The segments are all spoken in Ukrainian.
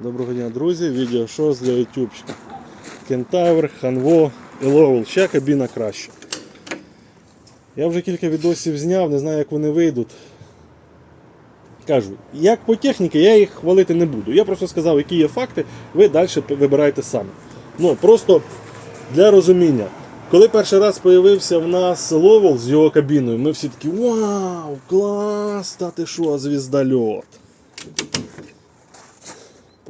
Доброго дня, друзі! Відео шоу для ютубчика. Кентавр, Ханво і Ловел. Ще кабіна краще. Я вже кілька відосів зняв, не знаю, як вони вийдуть. Кажу, як по техніці, я їх хвалити не буду. Я просто сказав, які є факти, ви далі вибирайте самі. Ну, просто для розуміння. Коли перший раз з'явився в нас Ловел з його кабіною, ми всі такі Вау, клас! Та ти що, звіздольот!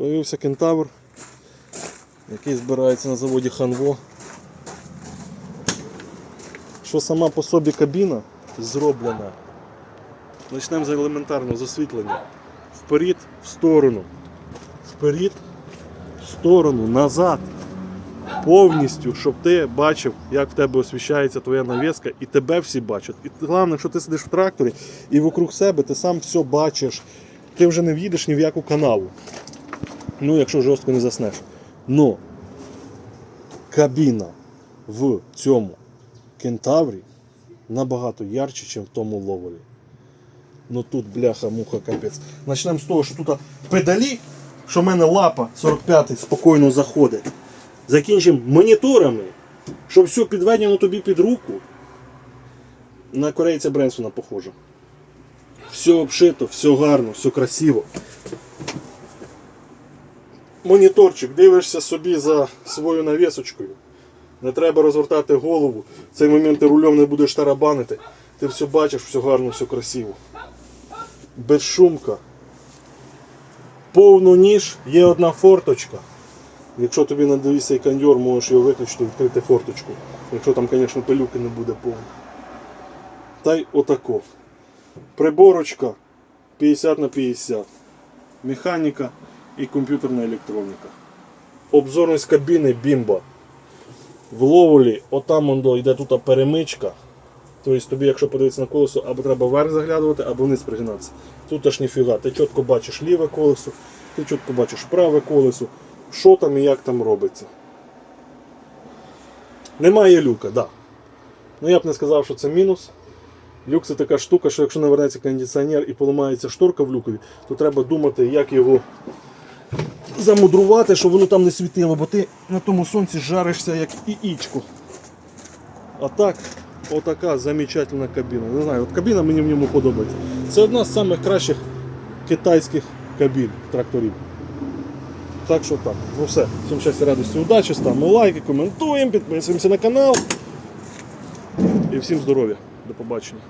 Появився кентавр, який збирається на заводі Ханво. Що сама по собі кабіна зроблена. Почнемо з елементарного з освітлення. Вперед, в сторону. Вперед, в сторону, назад. Повністю, щоб ти бачив, як в тебе освіщається твоя навіска, і тебе всі бачать. І головне, що ти сидиш в тракторі і вокруг себе ти сам все бачиш. Ти вже не в'їдеш ні в яку канаву. Ну, якщо жорстко не заснеш. Но кабіна в цьому кентаврі набагато ярче, ніж в тому ловелі. Ну тут бляха-муха капець. Почнемо з того, що тут педалі, що в мене лапа 45 спокійно заходить. Закінчимо моніторами, щоб все підведено тобі під руку. На корейця Бренсона похоже. Все обшито, все гарно, все красиво моніторчик, дивишся собі за свою навісочкою. Не треба розвертати голову. В цей момент ти рулем не будеш тарабанити. Ти все бачиш, все гарно, все красиво. Безшумка. Повну ніж, є одна форточка. Якщо тобі надоїсть цей кондьор, можеш його виключити, відкрити форточку. Якщо там, звісно, пилюки не буде повно. Та й отако. Приборочка 50 на 50. Механіка і комп'ютерна електроніка. Обзорність кабіни бімба. В ловолі, отам йде тут перемичка. Тобто тобі, якщо подивитися на колесо, або треба вверх заглядувати, або вниз пригинатися. Тут аж ніфіга. Ти чітко бачиш ліве колесо, ти чітко бачиш праве колесо, що там і як там робиться. Немає люка, так. Да. Ну я б не сказав, що це мінус. Люк це така штука, що якщо навернеться кондиціонер і поламається шторка в люкові, то треба думати, як його замудрувати, щоб воно там не світило, бо ти на тому сонці жаришся як яєчко. А так, отака замечательна кабіна. Не знаю, от кабіна мені в ньому подобається. Це одна з самих кращих китайських кабін тракторів. Так що так. Ну все. Всім щастя, радості, удачі, ставимо лайки, коментуємо, підписуємося на канал. І всім здоров'я. До побачення.